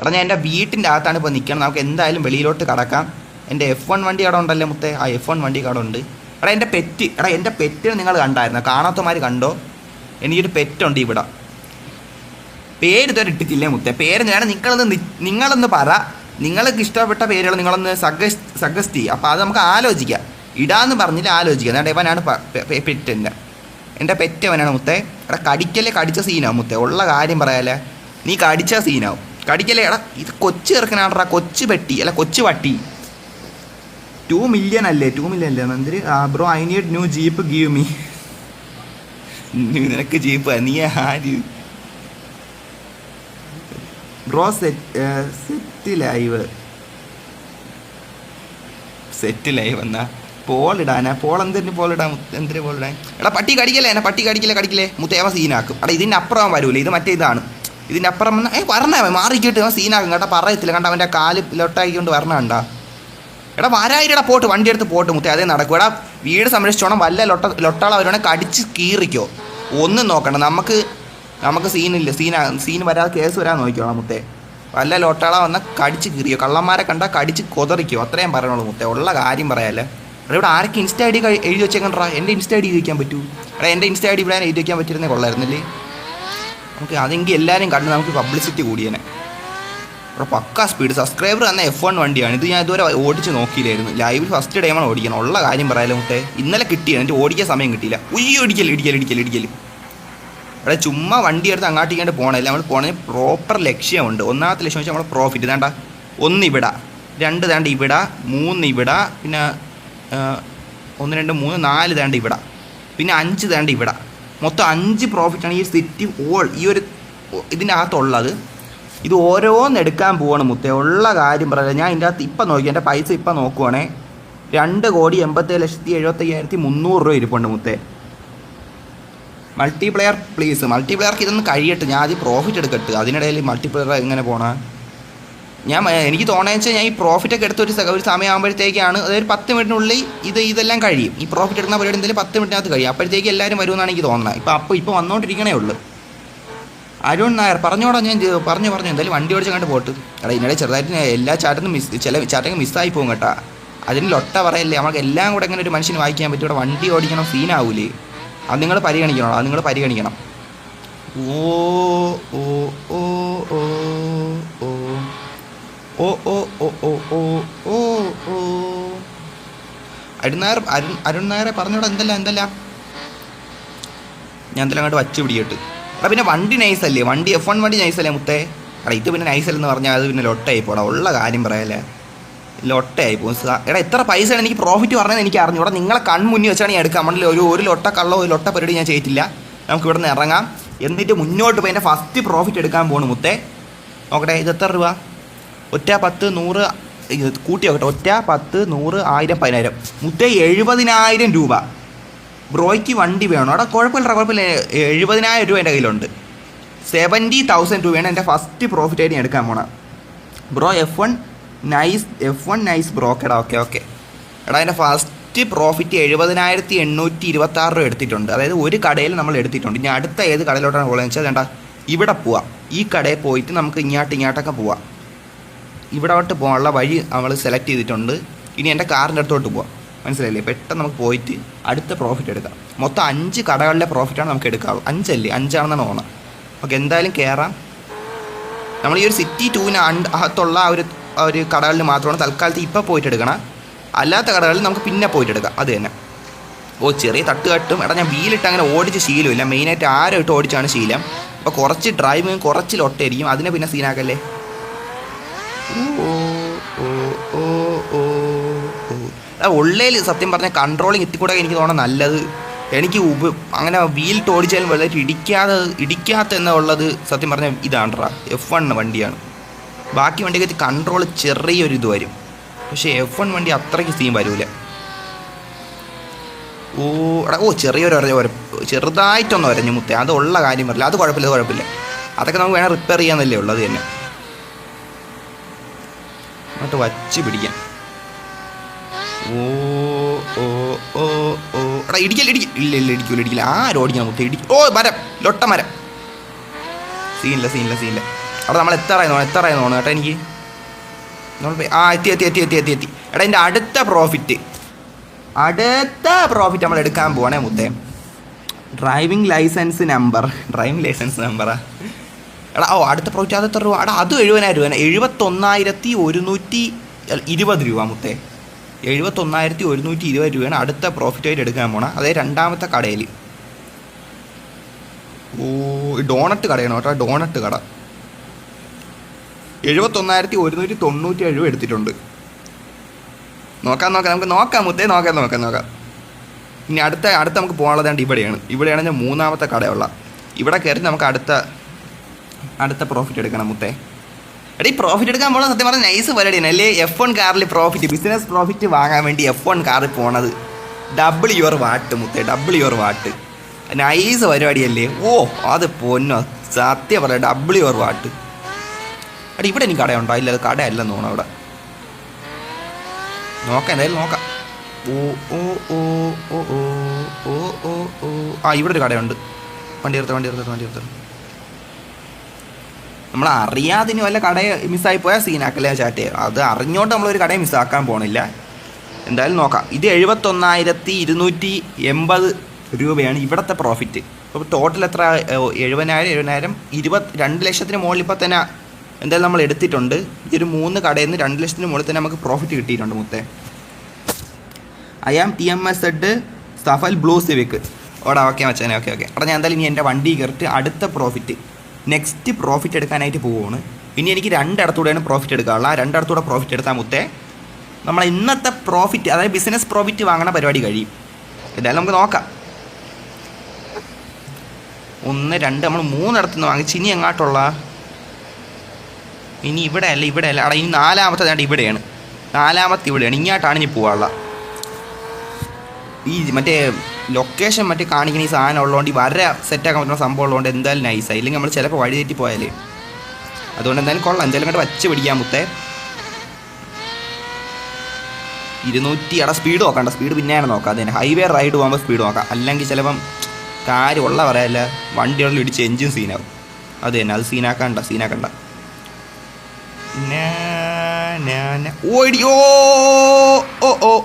എടാ ഞാൻ എന്റെ വീട്ടിന്റെ അകത്താണ് ഇപ്പോൾ നിൽക്കണം നമുക്ക് എന്തായാലും വെളിയിലോട്ട് കടക്കാം. എന്റെ എഫ് വൺ വണ്ടി കട ഉണ്ടല്ലേ മുത്തേ? ആ എഫ് വൺ വണ്ടി കട ഉണ്ട്. എടാ എന്റെ പെറ്റ് എടാ എന്റെ പെറ്റിനെ നിങ്ങൾ കണ്ടായിരുന്നു? കാണാത്തമാർ കണ്ടോ? എനിക്കൊരു പെറ്റുണ്ട് ഇവിടെ. പേര് ഇതുവരെ ഇട്ടിട്ടില്ലേ മുത്തേ? പേര് ഞാൻ നിങ്ങളൊന്ന് നിങ്ങളൊന്ന് പറ. നിങ്ങൾക്ക് ഇഷ്ടപ്പെട്ട പേരുകൾ നിങ്ങളൊന്ന് സജസ്റ്റ് സജസ്റ്റ് ചെയ്യുക. അപ്പോൾ അത് നമുക്ക് ആലോചിക്കാം. ഇടാന്ന് പറഞ്ഞില്ല ആലോചിക്കാം. എന്നിട്ട് ഇവനാണ് പ- പെ- പെ- പെറ്റ് എന്റെ. എന്റെ പെറ്റ് അവനാണ് മുത്തേ. എടാ കടിക്കല്ലേ കടിച്ച സീനാവും മുത്തേ. ഉള്ള കാര്യം പറയാലേ നീ കടിച്ച സീനാവും കടിക്കല്ലേ? എടാ ഇത് കൊച്ചു ചെറുക്കനാടാ കൊച്ചു പെട്ടി അല്ല കൊച്ചു വട്ടി. ടു മില്യൺ അല്ലേ? ടു മില്യൺ അല്ലേ? നന്ദിരി bro I need new jeep give me നിനക്ക് ജീപ്പ് നീ ആര് bro set set live set live എന്നാ? പോളിടാനാ പോൾ എന്തിന് പോളിടാൻ എന്തിന് പോൾ ഇടാൻ? എടാ പട്ടി കടിക്കല്ലേ? എന്നാ പട്ടി കടിക്കില്ല കടിക്കില്ലേ? മുത്തേവ സീനാക്കും എടാ ഇതിന്റെ അപ്പുറം വരൂല. ഇത് മറ്റേ ഇതാണ്. ഇതിന്റെ അപ്പുറം വന്ന ഏ വരണേ മാറിക്കിട്ട് അവൻ സീനാക്കും കേട്ടോ പറയത്തില്ല കണ്ട അവന്റെ കാൽ ലൊട്ടാക്കിക്കൊണ്ട് വരണ കണ്ടാ? എടാ വരായിരടാ പോട്ട് വണ്ടി എടുത്ത് പോട്ട് മുത്തേ അതേ നടക്കും. എടാ വീട് സംരക്ഷിച്ചോണം വല്ല ലൊട്ട ലൊട്ടാള അവരോടെ കടിച്ച് കീറിക്കോ. ഒന്നും നോക്കണ്ട നമുക്ക് നമുക്ക് സീനില്ല സീനാ സീൻ വരാതെ കേസ് വരാൻ നോക്കിക്കോളാം മുത്തേ. വല്ല ലൊട്ടാള വന്നാൽ കടിച്ച് കീറിയോ കള്ളന്മാരെ കണ്ടാൽ കടിച്ച് കൊതറിക്കോ അത്രയും പറയണുള്ളൂ മുത്തേ. ഉള്ള കാര്യം പറയാല്ലേ. എടാ ഇവിടെ ആരൊക്കെ ഇൻസ്റ്റ ഐ ഡി എഴുതി വെച്ചേക്കണ്ടാ എന്റെ ഇൻസ്റ്റ ഐ ഡി ചോദിക്കാൻ പറ്റൂ? എടാ എന്റെ ഇൻസ്റ്റ ഐ ഡി ഇവിടെ എഴുതി വയ്ക്കാൻ പറ്റിയിരുന്നേ കൊള്ളായിരുന്നില്ലേ? നമുക്ക് അതെങ്കിൽ എല്ലാവരും കണ്ട് നമുക്ക് പബ്ലിസിറ്റി കൂടിയേനെ. ഇവിടെ പക്ക സ്പീഡ് സബ്സ്ക്രൈബർ തന്നെ എഫ് വൺ വണ്ടിയാണ്. ഇത് ഞാൻ ഇതുവരെ ഓടിച്ച് നോക്കിയില്ലായിരുന്നു. ലൈവിൽ ഫസ്റ്റ് ടൈമാണ് ഓടിക്കണം ഉള്ള കാര്യം പറയാലോ മുട്ടേ ഇന്നലെ കിട്ടിയാണ് എനിക്ക് ഓടിക്കാൻ സമയം കിട്ടിയില്ല. ഉയ്യ ഇടിക്കൽ ഇടിക്കൽ ഇടിക്കൽ ഇടിക്കൽ ഇവിടെ ചുമ്മാ വണ്ടി എടുത്ത് അങ്ങോട്ട് ഇങ്ങോട്ട് പോകണമില്ല നമ്മൾ പോകണമെങ്കിൽ പ്രോപ്പർ ലക്ഷ്യമുണ്ട്. ഒന്നാമത്തെ ലക്ഷ്യം വെച്ചാൽ നമ്മൾ പ്രോഫിറ്റ് വേണ്ട ഒന്ന് ഇവിടെ രണ്ട് തേണ്ട ഇവിടെ മൂന്ന് ഇവിടെ പിന്നെ ഒന്ന് രണ്ട് മൂന്ന് നാല് തേണ്ട ഇവിടെ. പിന്നെ അഞ്ച് തേണ്ട ഇവിടെ. മൊത്തം അഞ്ച് പ്രോഫിറ്റാണ് ഈ സിറ്റി ഓൾ ഈ ഒരു ഇതിനകത്തുള്ളത് ഇത് ഓരോന്ന് എടുക്കാൻ പോവാണ് മുത്തേ. ഉള്ള കാര്യം പറയാം ഞാൻ ഇതിന്റെ അകത്ത് ഇപ്പം നോക്കി എന്റെ പൈസ ഇപ്പം നോക്കുവാണേ. രണ്ട് കോടി എൺപത്തേഴ് ലക്ഷത്തി എഴുപത്തയ്യായിരത്തി മുന്നൂറ് രൂപ ഇരിപ്പുണ്ട് മുത്തേ. മൾട്ടിപ്ലെയർ പ്ലീസ് മൾട്ടിപ്ലെയർക്ക് ഇതൊന്ന് കഴിയട്ടെ. ഞാൻ ആദ്യം പ്രോഫിറ്റ് എടുക്കട്ടെ. അതിനിടയിൽ മൾട്ടിപ്ലെയർ എങ്ങനെ പോണ. ഞാൻ എനിക്ക് തോന്നുന്നത് വെച്ചാൽ ഞാൻ ഈ പ്രോഫിറ്റ് ഒക്കെ എടുത്തൊരു ഒരു സമയമാകുമ്പോഴത്തേക്കാണ് അതായത് പത്ത് മിനിറ്റിനുള്ളിൽ ഇത് ഇതെല്ലാം കഴിയും. ഈ പ്രോഫിറ്റ് എടുക്കുന്ന പരിപാടി എന്തെങ്കിലും പത്ത് മിനിറ്റിനകത്ത് കഴിയും. അപ്പോഴത്തേക്ക് എല്ലാവരും വരുമെന്നാണ് എനിക്ക് തോന്നുന്നത് ഇപ്പോൾ അപ്പോൾ ഇപ്പോൾ വന്നുകൊണ്ടിരിക്കണേ ഉള്ളൂ. അരുൺ നായർ പറഞ്ഞോടാ ഞാൻ പറഞ്ഞു പറഞ്ഞു. എന്തായാലും വണ്ടി ഓടിച്ച് കണ്ട് പോട്ട്. എടാ ഇതിനിടെ ചെറുതായിട്ട് എല്ലാ ചാറ്റത്തും മിസ് ചില ചാട്ടങ്ങൾ മിസ്സായി പോകും കേട്ടാ. അതിന് ലൊട്ട പറയല്ലേ നമുക്ക് എല്ലാം കൂടെ എങ്ങനെ ഒരു മനുഷ്യന് വായിക്കാൻ പറ്റും. ഇവിടെ വണ്ടി ഓടിക്കണം സീനാവൂലേ അത് നിങ്ങൾ പരിഗണിക്കണോ? അത് നിങ്ങൾ പരിഗണിക്കണം. ഓ ഓ ഓ ഓ ഓ. ഓ ഓ ഓ ഓ ഓ ഓ ഓ. അരുൺ നായർ അരുൺ അരുൺ നായരെ പറഞ്ഞോടാ എന്തല്ല എന്തല്ല? ഞാൻ എന്തെല്ലാം അങ്ങോട്ട് വച്ച് പിടിയിട്ട് എടാ പിന്നെ വണ്ടി നൈസല്ലേ വണ്ടി എഫ് വൺ വണ്ടി നൈസല്ലേ മുത്തേ? അടാ ഇത് പിന്നെ നൈസല്ലെന്ന് പറഞ്ഞാൽ അത് പിന്നെ ലൊട്ടായി പോടാ ഉള്ള കാര്യം പറയാല്ലേ? ലൊട്ടയായി പോകും എടാ എത്ര പൈസയാണ് എനിക്ക് പ്രോഫിറ്റ് പറഞ്ഞത് എനിക്ക് അറിഞ്ഞു ഇവിടെ നിങ്ങളെ കൺമുന്നിൽ വെച്ചാണ് ഞാൻ എടുക്കാൻ വേണ്ടി ഒരു ഒരു ലൊട്ട കള്ളോ ഒരു ലൊട്ട പരിപാടി ഞാൻ ചെയ്തിട്ടില്ല. നമുക്ക് ഇവിടെ നിന്ന് ഇറങ്ങാം. എന്നിട്ട് മുന്നോട്ട് പോയി എന്റെ ഫസ്റ്റ് പ്രോഫിറ്റ് എടുക്കാൻ പോകണം മുത്തേ. നോക്കട്ടെ ഇത് എത്ര രൂപ? ഒറ്റ പത്ത് നൂറ് കൂട്ടി നോക്കട്ടെ. ഒറ്റ പത്ത് നൂറ് ആയിരം പതിനായിരം. മുത്തേ എഴുപതിനായിരം രൂപ. ബ്രോയ്ക്ക് വണ്ടി വേണം. അവിടെ കുഴപ്പമില്ല കുഴപ്പമില്ല. എഴുപതിനായിരം രൂപ എന്റെ കയ്യിലുണ്ട്. സെവന്റി തൗസൻഡ് രൂപയാണ് എന്റെ ഫസ്റ്റ് പ്രോഫിറ്റ് ആയിട്ട് എടുക്കാൻ പോണത് bro F one nice F one nice ബ്രോക്കടാ okay okay. എടാ എന്റെ ഫസ്റ്റ് പ്രോഫിറ്റ് എഴുപതിനായിരത്തി എണ്ണൂറ്റി ഇരുപത്തി ആറ് രൂപ എടുത്തിട്ടുണ്ട്. അതായത് ഒരു കടയിൽ നമ്മൾ എടുത്തിട്ടുണ്ട്. ഇനി അടുത്ത ഏത് കടയിലോട്ടാണ് പോകുന്നത് വെച്ചാൽ വേണ്ട ഇവിടെ പോവാം. ഈ കടയിൽ പോയിട്ട് നമുക്ക് ഇങ്ങോട്ട് ഇങ്ങോട്ടൊക്കെ പോവാം. ഇവിടോട്ട് പോകാനുള്ള വഴി നമ്മൾ സെലക്ട് ചെയ്തിട്ടുണ്ട്. ഇനി എന്റെ കാറിന്റെ അടുത്തോട്ട് പോവാം. മനസ്സിലായില്ലേ? പെട്ടെന്ന് നമുക്ക് പോയിട്ട് അടുത്ത പ്രോഫിറ്റ് എടുക്കാം. മൊത്തം അഞ്ച് കടകളിലെ പ്രോഫിറ്റാണ് നമുക്ക് എടുക്കാവുള്ളൂ. അഞ്ചല്ലേ? അഞ്ചാണെന്നാണ് ഓണം. ഓക്കെ എന്തായാലും കയറാം നമ്മൾ ഈ ഒരു സിറ്റി ടൂവിന് അകത്തുള്ള ആ ഒരു ഒരു കടകളിൽ മാത്രമാണ് തൽക്കാലത്ത് ഇപ്പോൾ പോയിട്ട് എടുക്കണം. അല്ലാത്ത കടകളിൽ നമുക്ക് പിന്നെ പോയിട്ട് എടുക്കാം. അത് തന്നെ. ഓ ചെറിയ തട്ട് കട്ടും എടാ ഞാൻ വീലിട്ട് അങ്ങനെ ഓടിച്ച് ശീലമില്ല. മെയിനായിട്ട് ആരോ ഇട്ട് ഓടിച്ചാണ് ശീലം. അപ്പോൾ കുറച്ച് ഡ്രൈവിങ് കുറച്ച് ലൊട്ടായിരിക്കും അതിനെ പിന്നെ സീനാക്കല്ലേ ഉള്ളേൽ സത്യം പറഞ്ഞാൽ കൺട്രോളിങ് എത്തിക്കൂടെ എനിക്ക് തോന്നുന്നത് നല്ലത്. എനിക്ക് ഉപ അങ്ങനെ വീൽ ഓടിച്ചാലും വളരെ ഇടിക്കാതെ ഇടിക്കാത്ത എന്നുള്ളത് സത്യം പറഞ്ഞാൽ ഇതാണ്ട്രാ. എഫ് വൺ വണ്ടിയാണ്. ബാക്കി വണ്ടിക്ക് കൺട്രോൾ ചെറിയൊരു ഇത് വരും. പക്ഷേ എഫ് വൺ വണ്ടി അത്രയ്ക്ക് സീൻ വരൂല. ഓ ഓ ചെറിയൊരു ഒര ചെറുതായിട്ടൊന്നും ഒരഞ്ഞു മുത്തേ. അത് ഉള്ള കാര്യം പറയില്ല അത് കുഴപ്പമില്ല അത് കുഴപ്പമില്ല. അതൊക്കെ നമുക്ക് വേണേൽ റിപ്പയർ ചെയ്യാന്നല്ലേ ഉള്ളത് തന്നെ. എന്നിട്ട് വച്ച് പിടിക്കാം. ഓ ഓ ഓ ഓ. എടാ ഇടിക്കൽ ഇടിക്കും ഇല്ല ഇല്ല ഇടിക്കൂല ഇടിക്കില്ല ആരും ഓടിക്കണം മുത്തേ ഇടിക്കും ഓ മരം. ലൊട്ട മരം. സീനില്ല സീനില്ല സീനില്ല. അവിടെ നമ്മൾ എത്രയായി തോന്നുന്നു എത്ര തോന്നുന്നു കേട്ടോ എനിക്ക്. നമ്മൾ ആ എത്തി എത്തി എത്തി എത്തി എത്തി എത്തി. എടാ എന്റെ അടുത്ത പ്രോഫിറ്റ് അടുത്ത പ്രോഫിറ്റ് നമ്മൾ എടുക്കാൻ പോവാണേ മുത്തേ. Driving licence number driving licence നമ്പറാ എടാ ഓ അടുത്ത പ്രോജക്റ്റ് അത് എത്ര രൂപ? എടാ അത് എഴുപതിനായിരം രൂപ എഴുപത്തൊന്നായിരത്തി ഒരുന്നൂറ്റി ഇരുപത് രൂപ മുത്തേ. എഴുപത്തൊന്നായിരത്തി ഒരുന്നൂറ്റി ഇരുപത് രൂപയാണ് അടുത്ത പ്രോഫിറ്റ് ആയിട്ട് എടുക്കാൻ പോണ. അതേ രണ്ടാമത്തെ കടയിൽ. ഓ ഡോണട്ട് കടയാണ് കേട്ടോ ഡോണറ്റ് കട. എഴുപത്തൊന്നായിരത്തി ഒരുന്നൂറ്റി തൊണ്ണൂറ്റി ഏഴ് എടുത്തിട്ടുണ്ട്. നോക്കാം നോക്കാം നമുക്ക് നോക്കാം മുത്തേ നോക്കാം നോക്കാം നോക്കാം. ഇനി അടുത്ത അടുത്ത നമുക്ക് പോകാനുള്ളതാണ്ട് ഇവിടെയാണ്. ഇവിടെയാണ് ഞാൻ മൂന്നാമത്തെ കടയുള്ള ഇവിടെ കയറി നമുക്ക് അടുത്ത അടുത്ത പ്രോഫിറ്റ് എടുക്കണം മുത്തേ. എടീ പ്രോഫിറ്റ് എടുക്കാൻ പോകണം സത്യം പറഞ്ഞാൽ നൈസ് പരിപാടിയാണ്. അല്ലേ? എഫ് വൺ കാറിൽ പ്രോഫിറ്റ് ബിസിനസ് പ്രോഫിറ്റ് വാങ്ങാൻ വേണ്ടി എഫ് വൺ കാറിൽ പോണത്. ഡബിൾ യുവർ വാട്ട് മുത്തേ ഡബിൾ യുവർ വാട്ട് നൈസ് പരിപാടിയല്ലേ? ഓ അത് പൊന്നോ. സത്യം പറയാം ഡബിൾ യുവർ വാട്ട് അടി ഇവിടെ എനിക്ക് കടയുണ്ടോ? ഇല്ല അത് കടയല്ലെന്ന് തോന്നുന്നു അവിടെ. നോക്കാം എന്തായാലും നോക്കാം. ഓ ഓ ഓ ഓ ഓ ഓ ഓ ഓ. ആ ഇവിടെ ഒരു കടയുണ്ട്. വണ്ടി എടുത്ത് വണ്ടി എടുത്ത് വണ്ടി എടുത്ത് നമ്മൾ അറിയാതെ ഇനി വല്ല കടയെ മിസ്സായി പോയാൽ സീനാക്കല്ലേ ചാറ്റ് അത് അറിഞ്ഞോണ്ട് നമ്മളൊരു കടയെ മിസ്സാക്കാൻ പോണില്ല. എന്തായാലും നോക്കാം. ഇത് എഴുപത്തൊന്നായിരത്തി ഇരുന്നൂറ്റി എൺപത് രൂപയാണ് ഇവിടുത്തെ പ്രോഫിറ്റ് അപ്പോൾ ടോട്ടൽ എത്ര? എഴുപതിനായിരം എഴുപതിനായിരം ഇരുപത് രണ്ട് ലക്ഷത്തിന് മുകളിൽ ഇപ്പോൾ തന്നെ എന്തായാലും നമ്മൾ എടുത്തിട്ടുണ്ട്. ഈ ഒരു മൂന്ന് കടയിൽ നിന്ന് രണ്ട് ലക്ഷത്തിന് മുകളിൽ തന്നെ നമുക്ക് പ്രോഫിറ്റ് കിട്ടിയിട്ടുണ്ട് മുത്തേ. I am T M S Ed Safal blue Civic ഓടാ ഓക്കെ മച്ചാനെ ഓക്കെ ഓക്കെ അവിടെ ഞാൻ എന്തായാലും ഇനി എന്റെ വണ്ടി കയറിയിട്ട് അടുത്ത പ്രോഫിറ്റ് നെക്സ്റ്റ് പ്രോഫിറ്റ് എടുക്കാനായിട്ട് പോവുകയാണ് ഇനി എനിക്ക് രണ്ടിടത്തൂടെയാണ് പ്രോഫിറ്റ് എടുക്കാനുള്ള ആ രണ്ടിടത്തൂടെ പ്രോഫിറ്റ് എടുത്താൽ മുത്തേ നമ്മൾ ഇന്നത്തെ പ്രോഫിറ്റ് അതായത് ബിസിനസ് പ്രോഫിറ്റ് വാങ്ങണ പരിപാടി കഴിയും. എന്തായാലും നമുക്ക് നോക്കാം. ഒന്ന് രണ്ട് നമ്മൾ മൂന്നിടത്തു നിന്ന് വാങ്ങിച്ച് ഇനി എങ്ങാട്ടുള്ള? ഇനി ഇവിടെ അല്ല ഇവിടെ അല്ല. അവിടെ ഇനി നാലാമത്തെ ദാണ്ട് ഇവിടെയാണ്. നാലാമത്തെ ഇവിടെയാണ്. ഇങ്ങോട്ടാണ് ഇനി പോകാനുള്ള ഈ മറ്റേ ലൊക്കേഷൻ മറ്റേ കാണിക്കുന്ന ഈ സാധനം ഉള്ളതുകൊണ്ട് ഈ വര സെറ്റാക്കാൻ പറ്റുന്ന സംഭവം ഉള്ളതുകൊണ്ട് എന്തായാലും നൈസായി ഇല്ലെങ്കിൽ നമ്മൾ ചിലപ്പോൾ വഴി തെറ്റി പോയാൽ അതുകൊണ്ട് എന്തായാലും കൊള്ളാം. എന്തായാലും കണ്ട് വച്ച് പിടിക്കാൻ മുത്തേ. ഇരുന്നൂറ്റി അട സ്പീഡ് നോക്കണ്ട. സ്പീഡ് പിന്നെയാണ് നോക്കാം അതിന് ഹൈവേ റൈഡ് പോകുമ്പോൾ സ്പീഡ് നോക്കാം. അല്ലെങ്കിൽ ചിലപ്പം കാര്യമുള്ള പറയല്ല വണ്ടികളിൽ ഇടിച്ച് എഞ്ചിൻ സീനാകും അത് തന്നെ. അത് സീനാക്കണ്ട സീനാക്കണ്ട ഓ ഓ ഓ.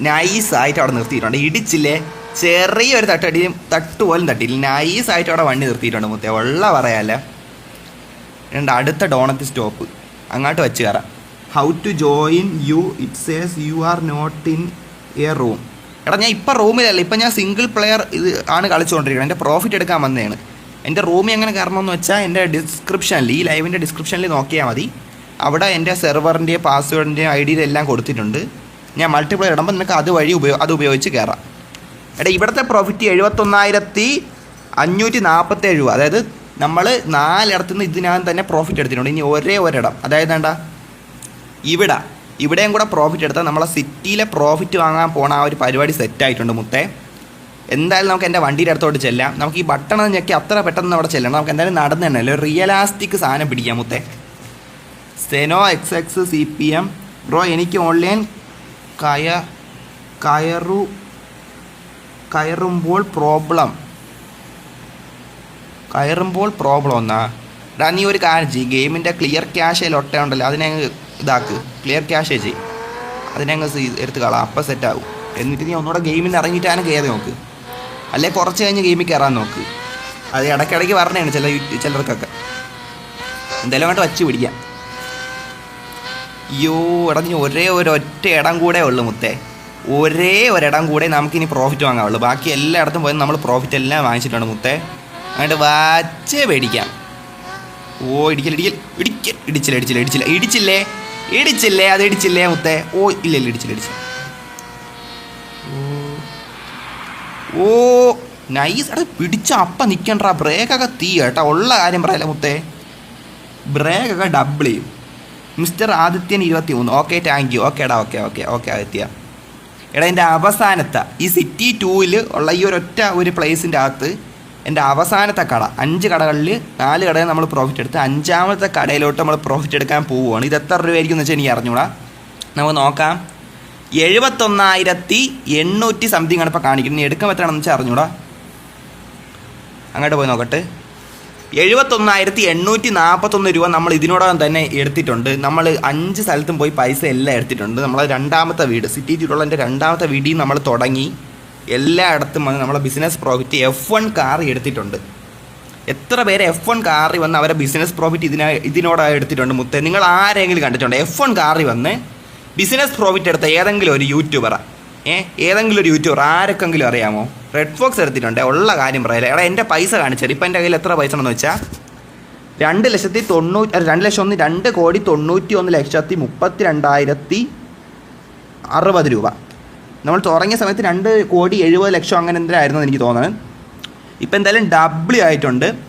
നൈസായിട്ട് അവിടെ നിർത്തിയിട്ടുണ്ട്. ഇടിച്ചില്ലേ? ചെറിയൊരു തട്ടടിയും തട്ട് പോലും തട്ടിയില്ല. നൈസായിട്ട് അവിടെ വണ്ടി നിർത്തിയിട്ടുണ്ട് മുത്തേ. ഉള്ള പറയാല്ല? രണ്ട് അടുത്ത ഡോണത്ത് സ്റ്റോപ്പ്. അങ്ങോട്ട് വെച്ച് കയറാം. How to join you it says you are not in a room എടാ ഞാൻ ഇപ്പം റൂമിലല്ല. ഇപ്പം ഞാൻ സിംഗിൾ പ്ലെയർ ഇത് ആണ് കളിച്ചുകൊണ്ടിരിക്കുന്നത്. എന്റെ പ്രോഫിറ്റ് എടുക്കാൻ വന്നതാണ്. എന്റെ റൂമിൽ എങ്ങനെ കയറണമെന്ന് വെച്ചാൽ എന്റെ ഡിസ്ക്രിപ്ഷനിൽ ഈ ലൈവിന്റെ ഡിസ്ക്രിപ്ഷനിൽ നോക്കിയാൽ മതി. അവിടെ എന്റെ സെർവറിന്റെ പാസ്വേഡിന്റെയും ഐ ഡിയിലെല്ലാം കൊടുത്തിട്ടുണ്ട്. ഞാൻ മൾട്ടിപ്ലെയർ ഇടുമ്പോൾ നിനക്ക് അതുവഴി ഉപയോഗ അത് ഉപയോഗിച്ച് കയറാം. എടാ ഇവിടുത്തെ പ്രോഫിറ്റ് എഴുപത്തൊന്നായിരത്തി അഞ്ഞൂറ്റി നാൽപ്പത്തേഴ് രൂപ. അതായത് നമ്മൾ നാലിടത്തു നിന്ന് ഇതിനകം തന്നെ പ്രോഫിറ്റ് എടുത്തിട്ടുണ്ട്. ഇനി ഒരേ ഒരിടം. അതായത് വേണ്ട ഇവിടെ. ഇവിടെയും കൂടെ പ്രോഫിറ്റ് എടുത്താൽ നമ്മളെ സിറ്റിയിലെ പ്രോഫിറ്റ് വാങ്ങാൻ പോണ ആ ഒരു പരിപാടി സെറ്റായിട്ടുണ്ട് മുത്തേ. എന്തായാലും നമുക്ക് എന്റെ വണ്ടിയുടെ അടുത്തോട്ട് ചെല്ലാം. നമുക്ക് ഈ ബട്ടൺ ഞെക്കി അത്ര പെട്ടെന്ന് അവിടെ ചെല്ലണം. നമുക്ക് എന്തായാലും നടന്നു തന്നെ അല്ലേ? റിയലാസ്റ്റിക് സാധനം പിടിക്കാം മുത്തേ. Zeno X X C P M bro എനിക്ക് ഓൺലൈൻ കയ കയറു കയറുമ്പോൾ പ്രോബ്ലം കയറുമ്പോൾ പ്രോബ്ലം എന്നാ എടാ നീ ഒരു കാര്യം ചെയ്യ്. ഗെയിമിന്റെ ക്ലിയർ ക്യാഷ് ഒട്ട ഉണ്ടല്ലോ അതിനെ അങ്ങ് ഇതാക്ക്. ക്ലിയർ ക്യാഷേ ചെയ്യ്. അതിനെ അങ്ങ് എടുത്ത് കളാം അപ്പം സെറ്റാവും എന്നിട്ട് നീ ഒന്നുകൂടെ ഗെയിമിൽ ഇറങ്ങിയിട്ടാണ് കയറി നോക്ക്. അല്ലെ കുറച്ച് കഴിഞ്ഞ് ഗെയിമിൽ കയറാൻ നോക്ക്. അത് ഇടയ്ക്കിടയ്ക്ക് പറഞ്ഞതാണ് ചില ചിലർക്കൊക്കെ. എന്തായാലും അങ്ങോട്ട് വച്ച് പിടിക്കാം. അയ്യോ എടാ നീ ഒരേ ഒരു ഒറ്റ ഇടം കൂടെ ഉള്ളു മുത്തേ. ഒരേ ഒരിടം കൂടെ നമുക്കിനി പ്രോഫിറ്റ് വാങ്ങാവുള്ളൂ. ബാക്കി എല്ലായിടത്തും പോയി നമ്മൾ പ്രോഫിറ്റ് എല്ലാം വാങ്ങിച്ചിട്ടുണ്ട് മുത്തേ. അങ്ങോട്ട് വാച്ചേ മേടിക്കാം. ഓ ഇടിക്കൽ ഇടിക്കൽ. ഇടിക്കൽ. ഇടിച്ചില്ല ഇടിച്ചില്ല ഇടിച്ചില്ല. ഇടിച്ചില്ലേ? ഇടിച്ചില്ലേ? അത് ഇടിച്ചില്ലേ മുത്തേ? ഓ ഇല്ല ഇല്ല ഇടിച്ചില്ല ഇടിച്ചില്ല. ഓ നൈസ് അത് പിടിച്ച അപ്പം നിൽക്കണ്ടാ ബ്രേക്കൊക്കെ തീ കേട്ടോ. ഉള്ള കാര്യം പറയല്ല മുത്തേ. ബ്രേക്കൊക്കെ ഡബിൾ ചെയ്യും. മിസ്റ്റർ ആദിത്യൻ ഇരുപത്തി മൂന്ന് ഓക്കെ താങ്ക് യു ഓക്കെ എടാ ഓക്കെ ഓക്കെ ഓക്കെ ആദിത്യ. എടാ എന്റെ അവസാനത്തെ ഈ സിറ്റി ടൂവിൽ ഉള്ള ഈ ഒരൊറ്റ ഒരു പ്ലേസിന്റെ അകത്ത് എന്റെ അവസാനത്തെ കട അഞ്ച് കടകളിൽ നാല് കടയിൽ നമ്മൾ പ്രോഫിറ്റ് എടുത്ത് അഞ്ചാമത്തെ കടയിലോട്ട് നമ്മൾ പ്രോഫിറ്റ് എടുക്കാൻ പോവുകയാണ് ഇത് എത്ര രൂപയായിരിക്കും എന്ന് വെച്ചാൽ എനിക്ക് അറിഞ്ഞൂടാ. നമുക്ക് നോക്കാം. എഴുപത്തൊന്നായിരത്തി എണ്ണൂറ്റി സംതിങ് ആണ് ഇപ്പോൾ കാണിക്കുന്നത്. എടുക്കാൻ പറ്റണമെന്ന് വെച്ചാൽ അറിഞ്ഞൂടാ. അങ്ങോട്ട് പോയി നോക്കട്ടെ. എഴുപത്തൊന്നായിരത്തി എണ്ണൂറ്റി നാൽപ്പത്തൊന്ന് രൂപ നമ്മൾ ഇതിനോടകം തന്നെ എടുത്തിട്ടുണ്ട്. നമ്മൾ അഞ്ച് സ്ഥലത്തും പോയി പൈസ എല്ലാം എടുത്തിട്ടുണ്ട്. നമ്മളെ രണ്ടാമത്തെ വീട് സിറ്റി ചുരുളന്റെ രണ്ടാമത്തെ വീടിൽ നമ്മൾ തുടങ്ങി. എല്ലായിടത്തും വന്ന് നമ്മളെ business profit F one car എടുത്തിട്ടുണ്ട്. എത്ര പേര് എഫ് വൺ കാറിൽ വന്ന് അവരെ ബിസിനസ് പ്രോഫിറ്റ് ഇതിനെ ഇതിനോടായി എടുത്തിട്ടുണ്ട് മുത്തേ? നിങ്ങൾ ആരെങ്കിലും കണ്ടിട്ടുണ്ട്? എഫ് വൺ കാറിൽ വന്ന് ബിസിനസ് പ്രോഫിറ്റ് എടുത്ത ഏതെങ്കിലും ഒരു യൂട്യൂബറാ ഏ? ഏതെങ്കിലും ഒരു യൂട്യൂബർ ആരൊക്കെങ്കിലും അറിയാമോ? റെഡ് ഫോക്സ് എടുത്തിട്ടുണ്ട്. ഉള്ള കാര്യം പറയാലേ എടാ എന്റെ പൈസ കാണിച്ചാൽ ഇപ്പം എന്റെ കയ്യിൽ എത്ര പൈസ ഉണ്ടെന്ന് വെച്ചാൽ രണ്ട് ലക്ഷത്തി തൊണ്ണൂറ്റി രണ്ട് ലക്ഷം ഒന്ന് രണ്ട് കോടി തൊണ്ണൂറ്റി ഒന്ന് ലക്ഷത്തി മുപ്പത്തി രണ്ടായിരത്തി അറുപത് രൂപ. നമ്മൾ തുടങ്ങിയ സമയത്ത് രണ്ട് കോടി എഴുപത് ലക്ഷം അങ്ങനെ എന്തിനായിരുന്നു എനിക്ക് തോന്നുന്നത് ഇപ്പം എന്തായാലും ഡബിൾ ആയിട്ടുണ്ട്.